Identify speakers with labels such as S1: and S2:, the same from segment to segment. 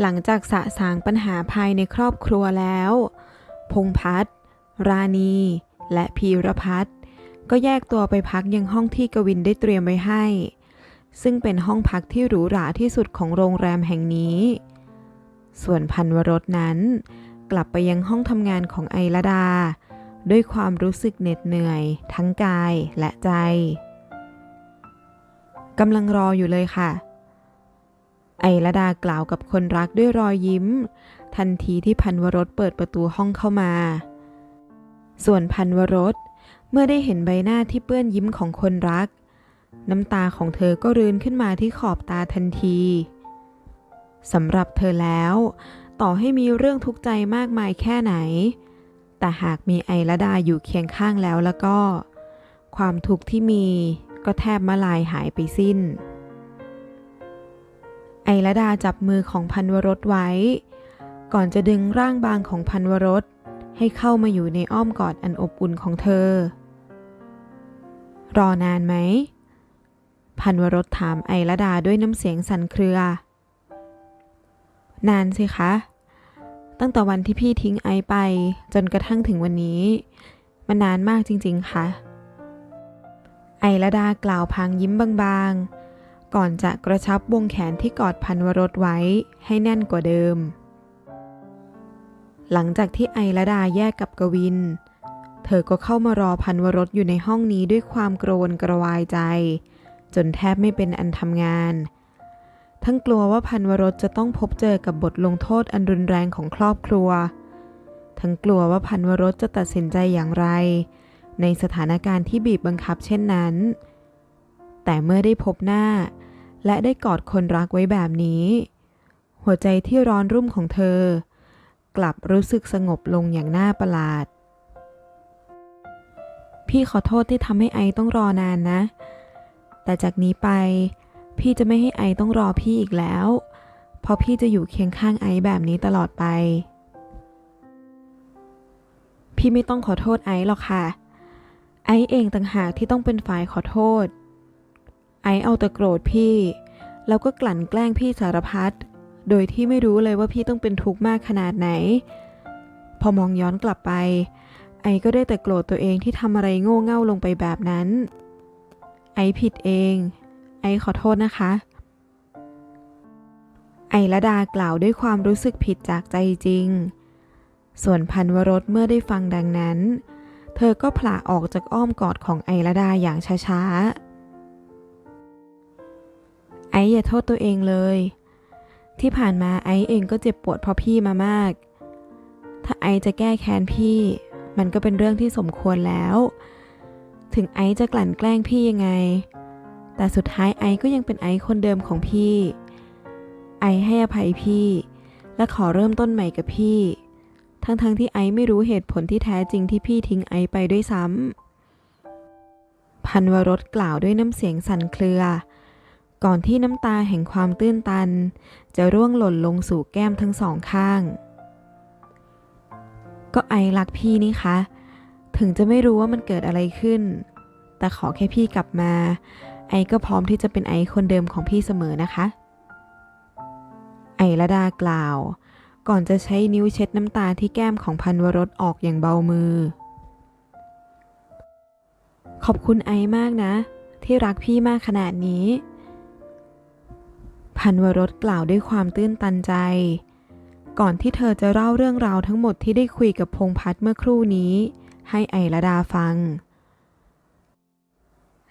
S1: หลังจากสะสางปัญหาภายในครอบครัวแล้ว พงพัฒราณี และพีรพัฒน์ก็แยกตัวไปพักยังห้องที่กวินได้เตรียมไว้ให้ ซึ่งเป็นห้องพักที่หรูหราที่สุดของโรงแรมแห่งนี้ ส่วนพันวรสนั้น กลับไปยังห้องทำงานของไอระดา ด้วยความรู้สึกเหน็ดเหนื่อย ทั้งกายและใจกำลังรออยู่เลยค่ะ ไอระดากล่าวกับคนรักด้วยรอยยิ้ม ทันทีที่พันวรสเปิดประตูห้องเข้ามา ส่วนพันวรสเมื่อได้เห็นใบหน้าที่เปื้อนยิ้มของคนรัก น้ำตาของเธอก็รืนขึ้นมาที่ขอบตาทันทีสำหรับเธอแล้ว ต่อให้มีเรื่องทุกข์ใจมากมายแค่ไหน แต่หากมีไอระดาอยู่เคียงข้างแล้วแล้วก็ ความทุกข์ที่มีก็แทบมาลายหายไปสิ้น อระดาจับมือของพันวรสไว้ ก่อนจะดึงร่างบางของพันวรสให้เข้ามาอยู่ในอ้อมกอดอันอบอุ่นของเธอ รอนานไหม พันวรสถามไอระดาด้วยน้ำเสียงสั่นเครือ นานสิคะ ตั้งแต่วันที่พี่ทิ้งไอไปจนกระทั่งถึงวันนี้ มันนานมากจริงๆค่ะไอระดากล่าวพางยิ้มบางๆ ก่อนจะกระชับวงแขนที่กอดพันวรสไว้ให้แน่นกว่าเดิม หลังจากที่ไอระดาแยกกับกวิน เธอก็เข้ามารอพันวรสอยู่ในห้องนี้ด้วยความกระวนกระวายใจ จนแทบไม่เป็นอันทำงาน ทั้งกลัวว่าพันวรสจะต้องพบเจอกับบทลงโทษอันรุนแรงของครอบครัว ทั้งกลัวว่าพันวรสจะตัดสินใจอย่างไร ในสถานการณ์ที่บีบบังคับเช่นนั้นแต่เมื่อได้พบหน้า และได้กอดคนรักไว้แบบนี้ หัวใจที่ร้อนรุ่มของเธอ กลับรู้สึกสงบลงอย่างน่าประหลาด พี่ขอโทษที่ทำให้ไอต้องรอนานนะ แต่จากนี้ไป พี่จะไม่ให้ไอต้องรอพี่อีกแล้ว เพราะพี่จะอยู่เคียงข้างไอแบบนี้ตลอดไป พี่ไม่ต้องขอโทษไอหรอกค่ะ ไอเองต่างหากที่ต้องเป็นฝ่ายขอโทษ ไอเอาแต่โกรธพี่ แล้วก็กลั่นแกล้งพี่สารพัด โดยที่ไม่รู้เลยว่าพี่ต้องเป็นทุกข์มากขนาดไหน พอมองย้อนกลับไป ไอก็ได้แต่โกรธตัวเองที่ทำอะไรโง่เง่าลงไปแบบนั้น ไอผิดเอง ไอขอโทษนะคะ ไอละดากล่าวด้วยความรู้สึกผิดจากใจจริง ส่วนพันวรสเมื่อได้ฟังดังนั้น เธอก็ผละออกจากอ้อมกอดของไอละดาอย่างช้าๆ ไอ้อย่าโทษตัวเองเลย ที่ผ่านมาไอ้เองก็เจ็บปวดเพราะพี่มามาก ถ้าไอ้จะแก้แค้นพี่ มันก็เป็นเรื่องที่สมควรแล้ว ถึงไอ้จะกลั่นแกล้งพี่ยังไง แต่สุดท้ายไอ้ก็ยังเป็นไอ้คนเดิมของพี่ ไอ้ให้อภัยพี่ และขอเริ่มต้นใหม่กับพี่ ทั้งๆทที่ไอ้ไม่รู้เหตุผลที่แท้จริงที่พี่ทิ้งไอ้ไปด้วยซ้ำพันวรสกล่าวด้วยน้ำเสียงสั่นเครือ ก่อนที่น้ำตาแห่งความตื้นตัน จะร่วงหล่นลงสู่แก้มทั้งสองข้าง ก็ไอรักพี่นี่คะ ถึงจะไม่รู้ว่ามันเกิดอะไรขึ้น แต่ขอแค่พี่กลับมา ไอก็พร้อมที่จะเป็นไอคนเดิมของพี่เสมอนะคะ ไอระดากล่าว ก่อนจะใช้นิ้วเช็ดน้ำตาที่แก้มของพันวรสออกอย่างเบามือ ขอบคุณไอมากนะ ที่รักพี่มากขนาดนี้ พันวรสกล่าวด้วยความตื้นตันใจ ก่อนที่เธอจะเล่าเรื่องราวทั้งหมดที่ได้คุยกับพงพัฒน์เมื่อครู่นี้ ให้ไอระดาฟัง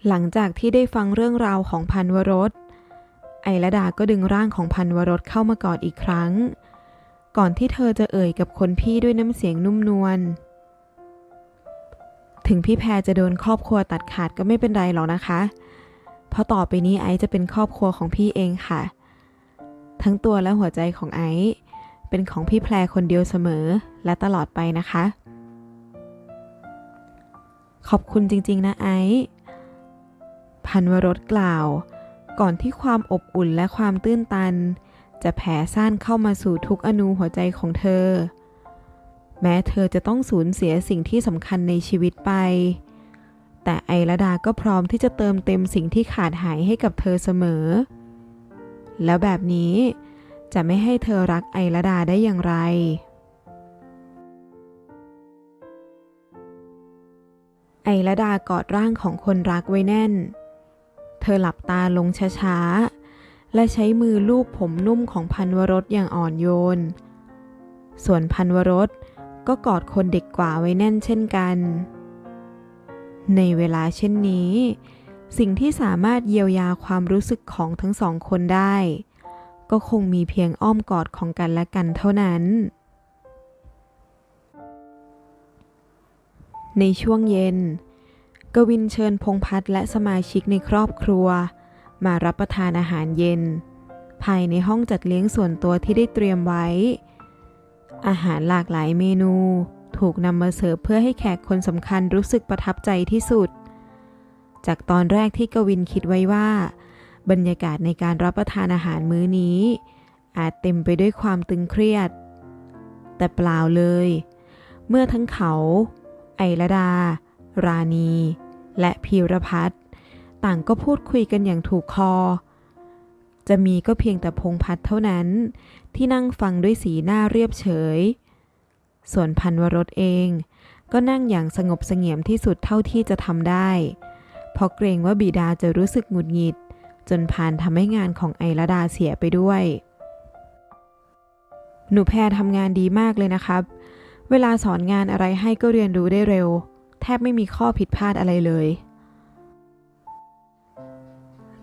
S1: หลังจากที่ได้ฟังเรื่องราวของพันวรสไอระดาก็ดึงร่างของพันวรสเข้ามากอดอีกครั้ง ก่อนที่เธอจะเอ่ยกับคนพี่ด้วยน้ำเสียงนุ่มนวลถึงพี่แพรจะโดนครอบครัวตัดขาดก็ไม่เป็นไรหรอกนะคะเพราะต่อไปนี้ไอซ์จะเป็นครอบครัวของพี่เองค่ะ ทั้งตัวและหัวใจของไอซ์เป็นของพี่แพรคนเดียวเสมอและตลอดไปนะคะ ขอบคุณจริงๆนะไอซ์พันวรสกล่าว ก่อนที่ความอบอุ่นและความตื้นตัน จะแผ่ซ่านเข้ามาสู่ทุกอนูหัวใจของเธอ แม้เธอจะต้องสูญเสียสิ่งที่สำคัญในชีวิตไป แต่ไอระดาก็พร้อมที่จะเติมเต็มสิ่งที่ขาดหายให้กับเธอเสมอ แล้วแบบนี้จะไม่ให้เธอรักไอระดาได้อย่างไร ไอระดากอดร่างของคนรักไว้แน่น เธอหลับตาลงช้าๆ และใช้มือลูบผมนุ่มของพันวรสอย่างอ่อนโยน ส่วนพันวรสก็กอดคนเด็กกว่าไว้แน่นเช่นกัน ในเวลาเช่นนี้ สิ่งที่สามารถเยียวยาความรู้สึกของทั้งสองคนได้ ก็คงมีเพียงอ้อมกอดของกันและกันเท่านั้น ในช่วงเย็น กวินเชิญพงพัฒน์และสมาชิกในครอบครัว มารับประทานอาหารเย็น ภายในห้องจัดเลี้ยงส่วนตัวที่ได้เตรียมไว้ อาหารหลากหลายเมนู ถูกนำมาเสิร์ฟเพื่อให้แขกคนสำคัญรู้สึกประทับใจที่สุด จากตอนแรกที่กวินคิดไว้ว่า บรรยากาศในการรับประทานอาหารมื้อนี้ อาจเต็มไปด้วยความตึงเครียด แต่เปล่าเลย เมื่อทั้งเขา ไอระดา ราณี และพีรพัฒน์ต่างก็พูดคุยกันอย่างถูกคอ จะมีก็เพียงแต่พงพัฒเท่านั้น ที่นั่งฟังด้วยสีหน้าเรียบเฉย ส่วนพันวรสเอง ก็นั่งอย่างสงบเสงี่ยมที่สุดเท่าที่จะทำได้ เพราะเกรงว่าบิดาจะรู้สึกหงุดหงิด จนพานทำให้งานของไอระดาเสียไปด้วย หนูแพรทำงานดีมากเลยนะครับ เวลาสอนงานอะไรให้ก็เรียนรู้ได้เร็ว แทบไม่มีข้อผิดพลาดอะไรเลย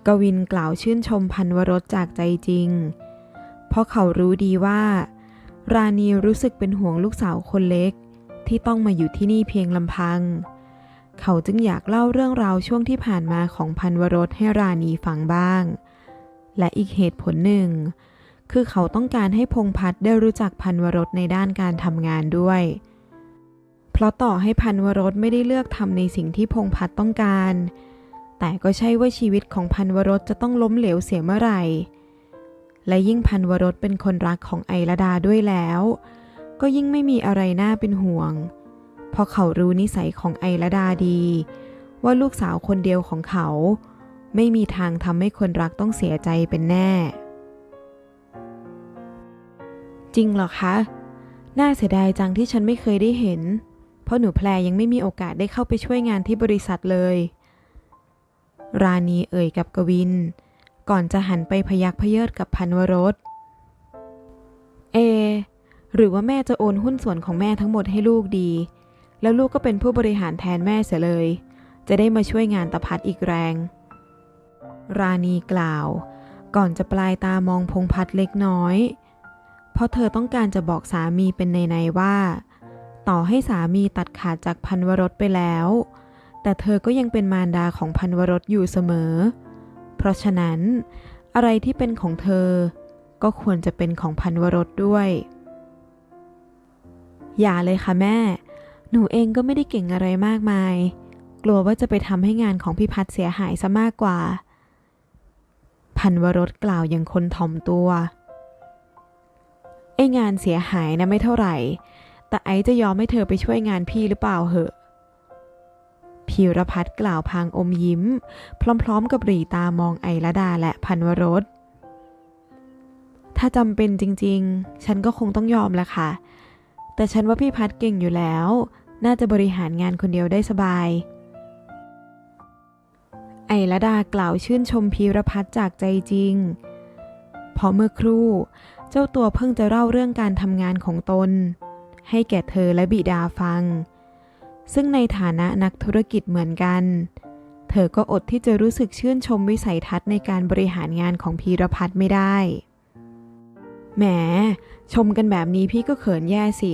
S1: กวินกล่าวชื่นชมพันวรสจากใจจริง เพราะเขารู้ดีว่า ราณีรู้สึกเป็นห่วงลูกสาวคนเล็ก ที่ต้องมาอยู่ที่นี่เพียงลำพัง เขาจึงอยากเล่าเรื่องราวช่วงที่ผ่านมาของพันวรสให้ราณีฟังบ้าง และอีกเหตุผลหนึ่ง คือเขาต้องการให้พงพัฒน์ได้รู้จักพันวรสในด้านการทำงานด้วย เพราะต่อให้พันวรสไม่ได้เลือกทำในสิ่งที่พงพัฒน์ต้องการ แต่ก็ใช่ว่าชีวิตของพันวรสจะต้องล้มเหลวเสียเมื่อไหร่ และยิ่งพันวรสเป็นคนรักของไอระดาด้วยแล้ว ก็ยิ่งไม่มีอะไรน่าเป็นห่วงเพราะเขารู้นิสัยของไอระดาดี ว่าลูกสาวคนเดียวของเขา ไม่มีทางทำให้คนรักต้องเสียใจเป็นแน่ จริงเหรอคะ น่าเสียดายจังที่ฉันไม่เคยได้เห็น เพราะหนูแพรยังไม่มีโอกาสได้เข้าไปช่วยงานที่บริษัทเลย ราณีเอ่ยกับกวิน ก่อนจะหันไปพยักพเยิดกับพันวรสเอ หรือว่าแม่จะโอนหุ้นส่วนของแม่ทั้งหมดให้ลูกดี แล้วลูกก็เป็นผู้บริหารแทนแม่เสียเลย จะได้มาช่วยงานตะพัดอีกแรง ราณีกล่าว ก่อนจะปลายตามองพงพัดเล็กน้อย เพราะเธอต้องการจะบอกสามีเป็นในๆว่า ต่อให้สามีตัดขาดจากพันวรสไปแล้ว แต่เธอก็ยังเป็นมารดาของพันวรสอยู่เสมอเเพราะฉะนั้น อะไรที่เป็นของเธอ ก็ควรจะเป็นของพันวรสด้วย อย่าเลยค่ะแม่ หนูเองก็ไม่ได้เก่งอะไรมากมาย กลัวว่าจะไปทำให้งานของพี่พัดเสียหายซะมากกว่า พันวรสกล่าวอย่างคนถ่อมตัวไองานเสียหายนะไม่เท่าไหร่ แต่ไอจะยอมให้เธอไปช่วยงานพี่หรือเปล่าเหอะ พีรพัฒน์กล่าวพางอมยิ้ม พร้อมๆ กับหรีตามองไอระดาและพันวรสถ้าจำเป็นจริงๆ ฉันก็คงต้องยอมแหละค่ะ แต่ฉันว่าพี่พัดเก่งอยู่แล้ว น่าจะบริหารงานคนเดียวได้สบาย ไอระดากล่าวชื่นชมพีรพัฒน์จากใจจริงเพราะเมื่อครู่ เจ้าตัวเพิ่งจะเล่าเรื่องการทำงานของตน ให้แก่เธอและบิดาฟัง ซึ่งในฐานะนักธุรกิจเหมือนกัน เธอก็อดที่จะรู้สึกชื่นชมวิสัยทัศน์ในการบริหารงานของพีรพัฒน์ไม่ได้ แหม ชมกันแบบนี้พี่ก็เขินแย่สิ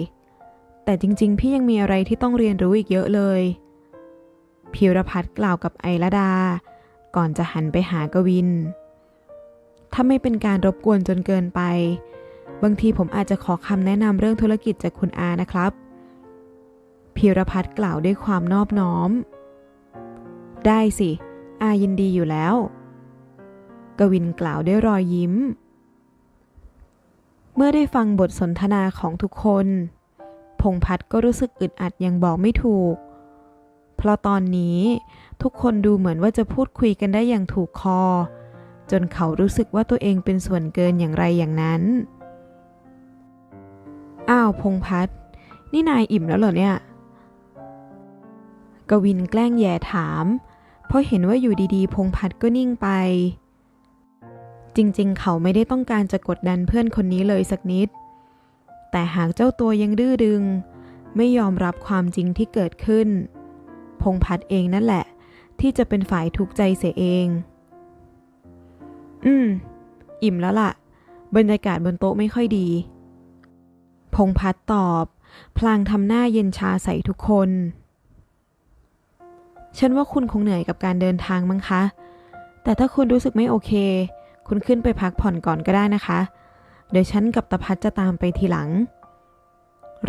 S1: แต่จริงๆ พี่ยังมีอะไรที่ต้องเรียนรู้อีกเยอะเลย พีรพัฒน์กล่าวกับไอระดา ก่อนจะหันไปหากวิน ถ้าไม่เป็นการรบกวนจนเกินไป บางทีผมอาจจะขอคำแนะนำเรื่องธุรกิจจากคุณอานะครับ พีรพัฒน์กล่าวด้วยความนอบน้อม ได้สิ อายินดีอยู่แล้ว กวินกล่าวด้วยรอยยิ้ม เมื่อได้ฟังบทสนทนาของทุกคน พงพัฒน์ก็รู้สึกอึดอัดยังบอกไม่ถูก เพราะตอนนี้ทุกคนดูเหมือนว่าจะพูดคุยกันได้อย่างถูกคอ จนเขารู้สึกว่าตัวเองเป็นส่วนเกินอย่างไรอย่างนั้น อ้าวพงพัฒน์นี่นายอิ่มแล้วเหรอเนี่ย กวินแกล้งแย่ถาม เพราะเห็นว่าอยู่ดีๆ พงพัฒน์ก็นิ่งไป จริงๆ เขาไม่ได้ต้องการจะกดดันเพื่อนคนนี้เลยสักนิด แต่หากเจ้าตัวยังดื้อดึง ไม่ยอมรับความจริงที่เกิดขึ้น พงพัฒน์เองนั่นแหละ ที่จะเป็นฝ่ายทุกข์ใจเสียเอง อืม อิ่มแล้วล่ะ บรรยากาศบนโต๊ะไม่ค่อยดี พงพัฒน์ตอบ พลางทำหน้าเย็นชาใส่ทุกคน ฉันว่าคุณคงเหนื่อยกับการเดินทางมั้งคะ แต่ถ้าคุณรู้สึกไม่โอเค คุณขึ้นไปพักผ่อนก่อนก็ได้นะคะ เดี๋ยวฉันกับตะพัดจะตามไปทีหลัง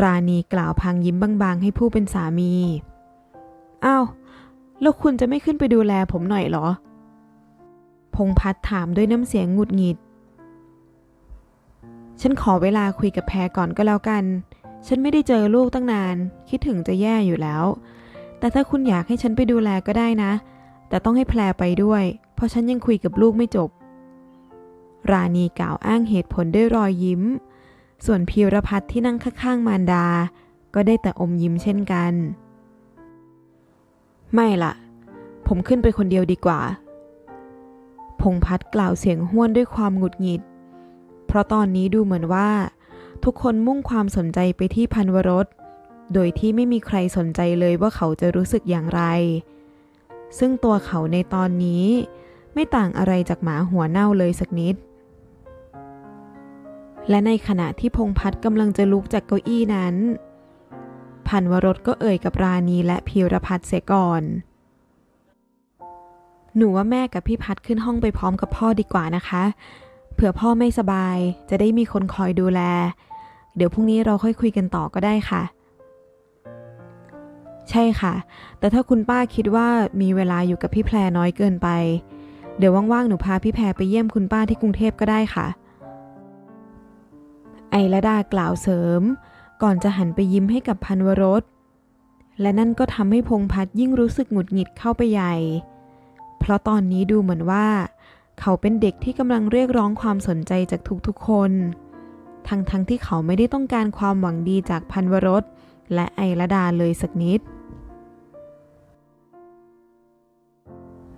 S1: ราณีกล่าวพลางยิ้มบางๆ ให้ผู้เป็นสามี อ้าว แล้วคุณจะไม่ขึ้นไปดูแลผมหน่อยเหรอ พงพัฒน์ถามด้วยน้ำเสียงหงุดหงิด ฉันขอเวลาคุยกับแพรก่อนก็แล้วกัน ฉันไม่ได้เจอลูกตั้งนาน คิดถึงจะแย่อยู่แล้ว แต่ถ้าคุณอยากให้ฉันไปดูแลก็ได้นะ แต่ต้องให้แพรไปด้วย เพราะฉันยังคุยกับลูกไม่จบ ราณีกล่าวอ้างเหตุผลด้วยรอยยิ้ม ส่วนพีรพัฒน์ที่นั่งข้างๆมารดา ก็ได้แต่อมยิ้มเช่นกัน ไม่ล่ะ ผมขึ้นไปคนเดียวดีกว่า พงพัฒน์กล่าวเสียงห้วนด้วยความหงุดหงิด เพราะตอนนี้ดูเหมือนว่า ทุกคนมุ่งความสนใจไปที่พันวรส โดยที่ไม่มีใครสนใจเลยว่าเขาจะรู้สึกอย่างไร ซึ่งตัวเขาในตอนนี้ ไม่ต่างอะไรจากหมาหัวเน่าเลยสักนิด และในขณะที่พงพัฒน์กำลังจะลุกจากเก้าอี้นั้นพันวรสก็เอ่ยกับราณีและพีรพัฒน์เสียก่อน หนูว่าแม่กับพี่พัฒน์ขึ้นห้องไปพร้อมกับพ่อดีกว่านะคะ เผื่อพ่อไม่สบายจะได้มีคนคอยดูแล เดี๋ยวพรุ่งนี้เราค่อยคุยกันต่อก็ได้ค่ะ ใช่ค่ะ แต่ถ้าคุณป้าคิดว่ามีเวลาอยู่กับพี่แพรน้อยเกินไป เดี๋ยวว่างๆ หนูพาพี่แพรไปเยี่ยมคุณป้าที่กรุงเทพก็ได้ค่ะ ไอละดากล่าวเสริม ก่อนจะหันไปยิ้มให้กับพันวรส และนั่นก็ทำให้พงพัฒยิ่งรู้สึกหงุดหงิดเข้าไปใหญ่ เพราะตอนนี้ดูเหมือนว่า เขาเป็นเด็กที่กำลังเรียกร้องความสนใจจากทุกๆ คน ทั้งๆทที่เขาไม่ได้ต้องการความหวังดีจากพันวรสและไอละดาเลยสักนิด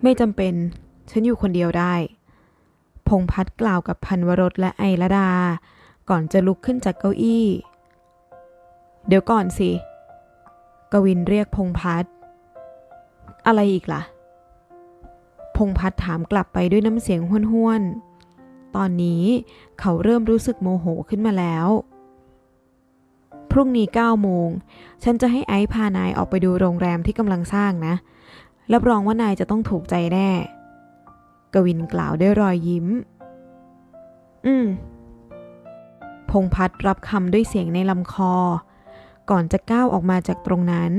S1: ไม่จำเป็น ฉันอยู่คนเดียวได้ พงพัฒน์กล่าวกับพันวรสและไอละดา ก่อนจะลุกขึ้นจากเก้าอี้ เดี๋ยวก่อนสิ กวินเรียกพงพัฒน์อะไรอีกล่ะ พงพัฒน์ถามกลับไปด้วยน้ำเสียงห้วนๆ ตอนนี้เขาเริ่มรู้สึกโมโหขึ้นมาแล้ว พรุ่งนี้9โมง ฉันจะให้ไอซ์พานายออกไปดูโรงแรมที่กำลังสร้างนะ รับรองว่านายจะต้องถูกใจแน่ กวินกล่าวด้วยรอยยิ้ม อืม พงพัฒรับคำด้วยเสียงในลำคอ ก่อนจะก้าวออกมาจากตรงนั้น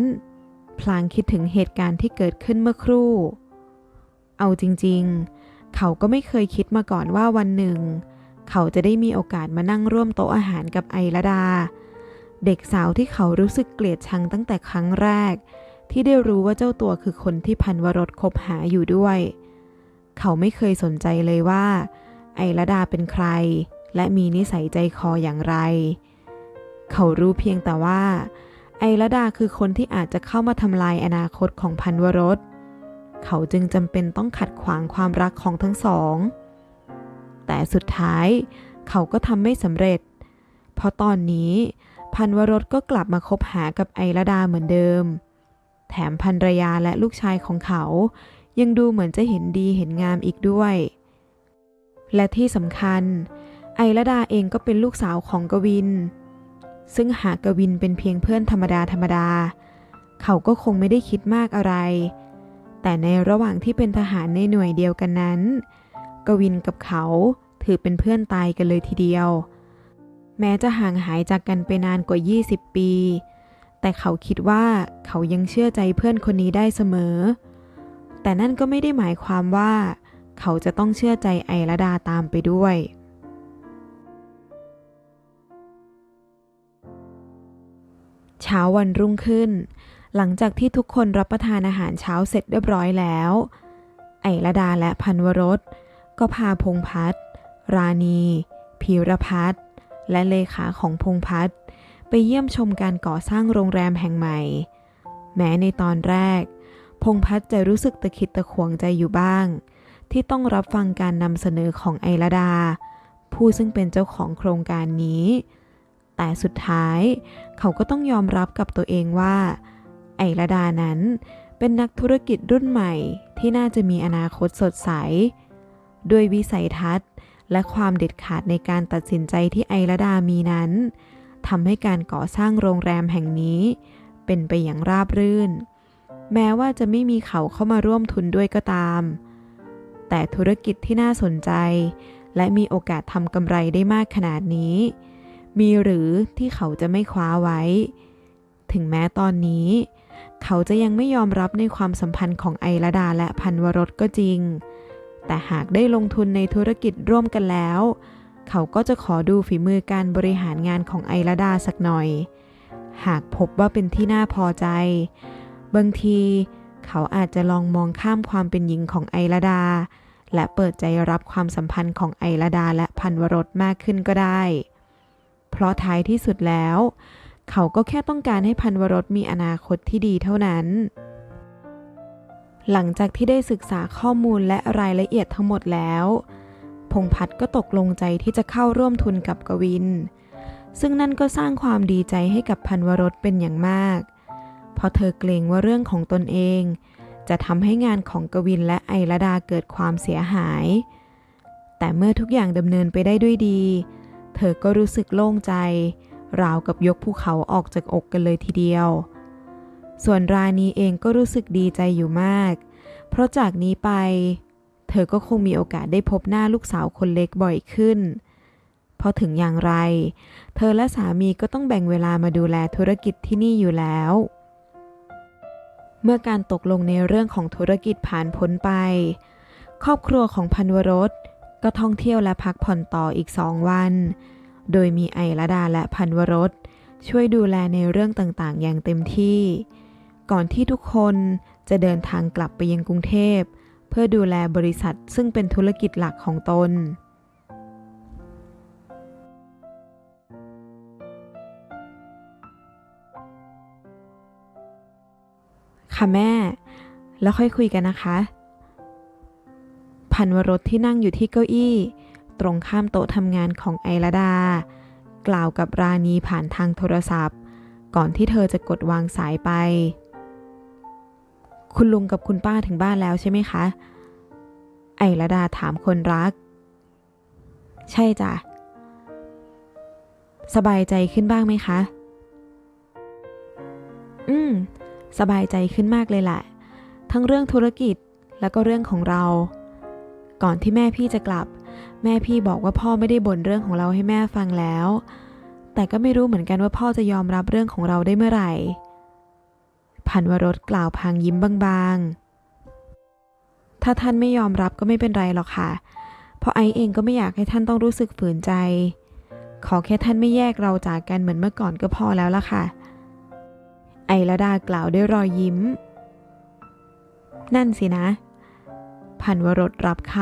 S1: พลางคิดถึงเหตุการณ์ที่เกิดขึ้นเมื่อครู่ เอาจริงๆ เขาก็ไม่เคยคิดมาก่อนว่าวันหนึ่ง เขาจะได้มีโอกาสมานั่งร่วมโต๊ะอาหารกับไอระดา เด็กสาวที่เขารู้สึกเกลียดชังตั้งแต่ครั้งแรก ที่ได้รู้ว่าเจ้าตัวคือคนที่พันวรสคบหาอยู่ด้วย เขาไม่เคยสนใจเลยว่า ไอระดาเป็นใคร และมีนิสัยใจคออย่างไร เขารู้เพียงแต่ว่า ไอระดาคือคนที่อาจจะเข้ามาทำลายอนาคตของพันวรสเขาจึงจำเป็นต้องขัดขวางความรักของทั้งสอง แต่สุดท้าย เขาก็ทำไม่สำเร็จ เพราะตอนนี้พันวรสก็กลับมาคบหากับไอระดาเหมือนเดิม แถมภรรยาและลูกชายของเขา ยังดูเหมือนจะเห็นดีเห็นงามอีกด้วย และที่สำคัญ ไอระดาเองก็เป็นลูกสาวของกวิน ซึ่งหากกวินเป็นเพียงเพื่อนธรรมดาธรรมดา เขาก็คงไม่ได้คิดมากอะไร แต่ในระหว่างที่เป็นทหารในหน่วยเดียวกันนั้น กวินกับเขาถือเป็นเพื่อนตายกันเลยทีเดียว แม้จะห่างหายจากกันไปนานกว่า 20 ปี แต่เขาคิดว่าเขายังเชื่อใจเพื่อนคนนี้ได้เสมอ แต่นั่นก็ไม่ได้หมายความว่า เขาจะต้องเชื่อใจไอระดาตามไปด้วย เช้าวันรุ่งขึ้น หลังจากที่ทุกคนรับประทานอาหารเช้าเสร็จเรียบร้อยแล้ว ไอระดาและพันวรสก็พาพงพัฒน์ราณีพีรพัฒน์และเลขาของพงพัฒน์ ไปเยี่ยมชมการก่อสร้างโรงแรมแห่งใหม่ แม้ในตอนแรก พงพัฒน์จะรู้สึกตะขิดตะขวงใจอยู่บ้าง ที่ต้องรับฟังการนำเสนอของไอระดา ผู้ซึ่งเป็นเจ้าของโครงการนี้ แต่สุดท้ายเขาก็ต้องยอมรับกับตัวเองว่า ไอระดานั้นเป็นนักธุรกิจรุ่นใหม่ที่น่าจะมีอนาคตสดใส ด้วยวิสัยทัศน์ และความเด็ดขาดในการตัดสินใจที่ไอระดามีนั้น ทำให้การก่อสร้างโรงแรมแห่งนี้ เป็นไปอย่างราบรื่น แม้ว่าจะไม่มีเขาเข้ามาร่วมทุนด้วยก็ตาม แต่ธุรกิจที่น่าสนใจ และมีโอกาสทำกำไรได้มากขนาดนี้ มีหรือที่เขาจะไม่คว้าไว้ ถึงแม้ตอนนี้ เขาจะยังไม่ยอมรับในความสัมพันธ์ของไอระดาและพันวรสก็จริง แต่หากได้ลงทุนในธุรกิจร่วมกันแล้วเขาก็จะขอดูฝีมือการบริหารงานของไอระดาสักหน่อย หากพบว่าเป็นที่น่าพอใจ บางทีเขาอาจจะลองมองข้ามความเป็นหญิงของไอระดา และเปิดใจรับความสัมพันธ์ของไอระดาและพันวรสมากขึ้นก็ได้ เพราะท้ายที่สุดแล้ว เขาก็แค่ต้องการให้พันวรสมีอนาคตที่ดีเท่านั้นหลังจากที่ได้ศึกษาข้อมูลและรายละเอียดทั้งหมดแล้ว พงษ์พัฒน์ก็ตกลงใจที่จะเข้าร่วมทุนกับกวิน ซึ่งนั่นก็สร้างความดีใจให้กับพันวรสเป็นอย่างมาก เพราะเธอเกรงว่าเรื่องของตนเอง จะทำให้งานของกวินและไอระดาเกิดความเสียหาย แต่เมื่อทุกอย่างดำเนินไปได้ด้วยดี เธอก็รู้สึกโล่งใจ ราวกับยกภูเขาออกจากอกกันเลยทีเดียว ส่วนราณีเองก็รู้สึกดีใจอยู่มาก เพราะจากนี้ไป เธอก็คงมีโอกาสได้พบหน้าลูกสาวคนเล็กบ่อยขึ้นเพราะถึงอย่างไร เธอและสามีก็ต้องแบ่งเวลามาดูแลธุรกิจที่นี่อยู่แล้ว เมื่อการตกลงในเรื่องของธุรกิจผ่านพ้นไป ครอบครัวของพันวรสก็ท่องเที่ยวและพักผ่อนต่ออีกสองวัน โดยมีไอระดาและพันวรสช่วยดูแลในเรื่องต่างๆ อย่างเต็มที่ ก่อนที่ทุกคนจะเดินทางกลับไปยังกรุงเทพ เพื่อดูแลบริษัทซึ่งเป็นธุรกิจหลักของตน ค่ะแม่ แล้วค่อยคุยกันนะคะ พันวรสที่นั่งอยู่ที่เก้าอี้ ตรงข้ามโต๊ะทำงานของไอระดา กล่าวกับราณีผ่านทางโทรศัพท์ ก่อนที่เธอจะกดวางสายไป คุณลุงกับคุณป้าถึงบ้านแล้วใช่ไหมคะ ไอระดาถามคนรัก ใช่จ้ะ สบายใจขึ้นบ้างไหมคะ อืม สบายใจขึ้นมากเลยแหละ ทั้งเรื่องธุรกิจแล้วก็เรื่องของเรา ก่อนที่แม่พี่จะกลับ แม่พี่บอกว่าพ่อไม่ได้บ่นเรื่องของเราให้แม่ฟังแล้ว แต่ก็ไม่รู้เหมือนกันว่าพ่อจะยอมรับเรื่องของเราได้เมื่อไหร่ พันวรสกล่าวพางยิ้มบางๆ ถ้าท่านไม่ยอมรับก็ไม่เป็นไรหรอกค่ะ เพราะไอเองก็ไม่อยากให้ท่านต้องรู้สึกฝืนใจ ขอแค่ท่านไม่แยกเราจากกันเหมือนเมื่อก่อนก็พอแล้วล่ะค่ะ ไอระดากล่าวด้วยรอยยิ้ม นั่นสินะ พันวรสรับค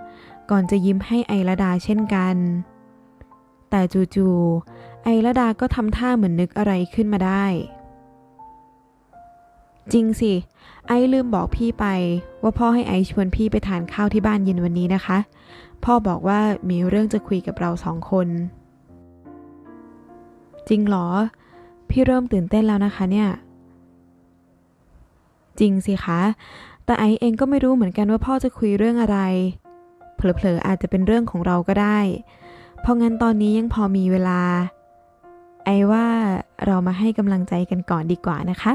S1: ำก่อนจะยิ้มให้ไอระดาเช่นกัน แต่จู่ๆไอระดาก็ทำท่าเหมือนนึกอะไรขึ้นมาได้ จริงสิ ไอ้ลืมบอกพี่ไป ว่าพ่อให้ไอ้ชวนพี่ไปทานข้าวที่บ้านเย็นวันนี้นะคะ พ่อบอกว่ามีเรื่องจะคุยกับเราสองคน จริงเหรอ พี่เริ่มตื่นเต้นแล้วนะคะเนี่ย จริงสิคะ แต่ไอเองก็ไม่รู้เหมือนกันว่าพ่อจะคุยเรื่องอะไร เผลอๆอาจจะเป็นเรื่องของเราก็ได้ เพราะงั้นตอนนี้ยังพอมีเวลา ไอว่าเรามาให้กำลังใจกันก่อนดีกว่านะคะ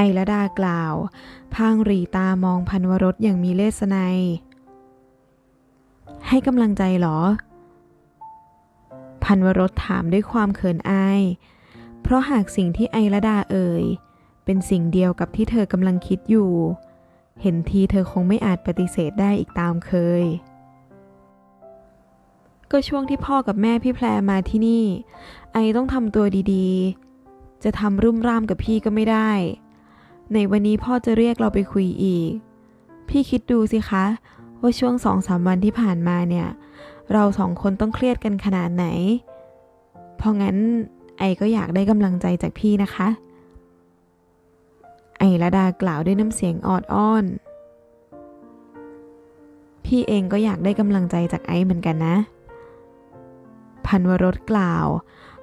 S1: อระดากล่าว พางรีตามองพันวรสอย่างมีเลสไนยให้กำลังใจเหรอ พันวรสถามด้วยความเขินอาย เพราะหากสิ่งที่ไอระดาเอ่ย เป็นสิ่งเดียวกับที่เธอกำลังคิดอยู่ เห็นทีเธอคงไม่อาจปฏิเสธได้อีกตามเคย ก็ช่วงที่พ่อกับแม่พี่แพรมาที่นี่ ไอต้องทำตัวดีๆจะทำรุ่มร่ามกับพี่ก็ไม่ได้ ในวันนี้พ่อจะเรียกเราไปคุยอีก พี่คิดดูสิคะ ว่าช่วงสองสามวันที่ผ่านมาเนี่ย เราสองคนต้องเครียดกันขนาดไหน เพราะงั้นไอก็อยากได้กำลังใจจากพี่นะคะ ไอระดากล่าวด้วยน้ำเสียงออดอ้อน พี่เองก็อยากได้กำลังใจจากไอเหมือนกันนะ พันวรสกล่าว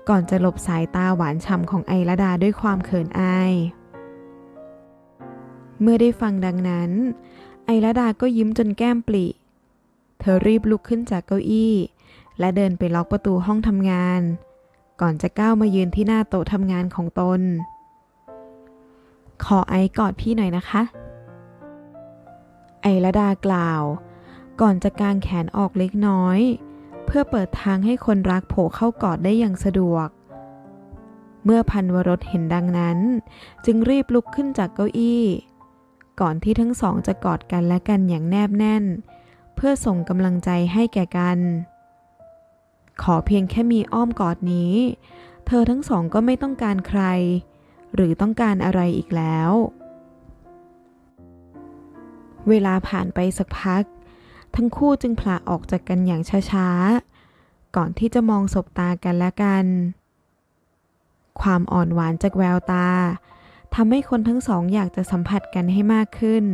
S1: ก่อนจะหลบสายตาหวานฉ่ำของไอระดาด้วยความเขินอาย เมื่อได้ฟังดังนั้น ไอระดาก็ยิ้มจนแก้มปริเธอรีบลุกขึ้นจากเก้าอี้ และเดินไปล็อกประตูห้องทำงาน ก่อนจะก้าวมายืนที่หน้าโต๊ะทำงานของตน ขอไอกอดพี่หน่อยนะคะ ไอระดากล่าว ก่อนจะกางแขนออกเล็กน้อย เพื่อเปิดทางให้คนรักโผล่เข้ากอดได้อย่างสะดวก เมื่อพันวรสเห็นดังนั้น จึงรีบลุกขึ้นจากเก้าอี้ ก่อนที่ทั้งสองจะกอดกันและกันอย่างแนบแน่น เพื่อส่งกำลังใจให้แก่กัน ขอเพียงแค่มีอ้อมกอดนี้ เธอทั้งสองก็ไม่ต้องการใคร หรือต้องการอะไรอีกแล้ว เวลาผ่านไปสักพัก ทั้งคู่จึงผละออกจากกันอย่างช้าๆ ก่อนที่จะมองสบตากันและกัน ความอ่อนหวานจากแววตา ทำให้คนทั้งสองอยากจะสัมผัสกันให้มากขึ้น